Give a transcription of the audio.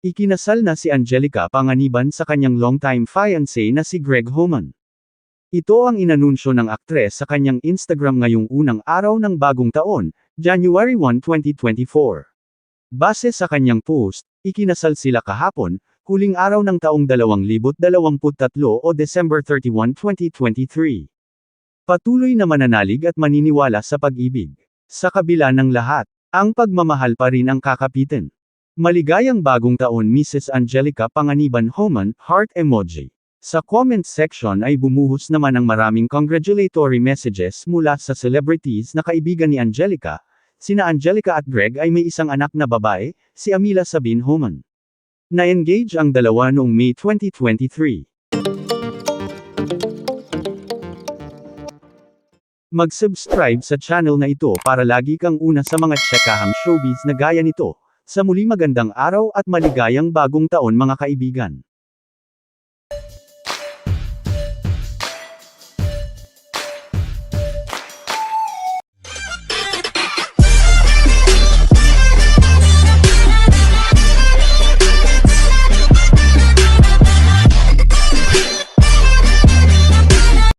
Ikinasal na si Angelica Panganiban sa kanyang longtime fiancé na si Greg Homan. Ito ang inanunsyo ng aktres sa kanyang Instagram ngayong unang araw ng bagong taon, January 1, 2024. Base sa kanyang post, ikinasal sila kahapon, huling araw ng taong 2023 o December 31, 2023. Patuloy na mananalig at maniniwala sa pag-ibig. Sa kabila ng lahat, ang pagmamahal pa rin ang kakapitin. Maligayang bagong taon Mrs. Angelica Panganiban Homan, heart emoji. Sa comment section ay bumuhos naman ang maraming congratulatory messages mula sa celebrities na kaibigan ni Angelica. Sina Angelica at Greg ay may isang anak na babae, si Amila Sabine Homan. Na-engage ang dalawa noong May 2023. Mag-subscribe sa channel na ito para lagi kang una sa mga tsekahang showbiz na gaya nito. Sa muli magandang araw at maligayang bagong taon mga kaibigan.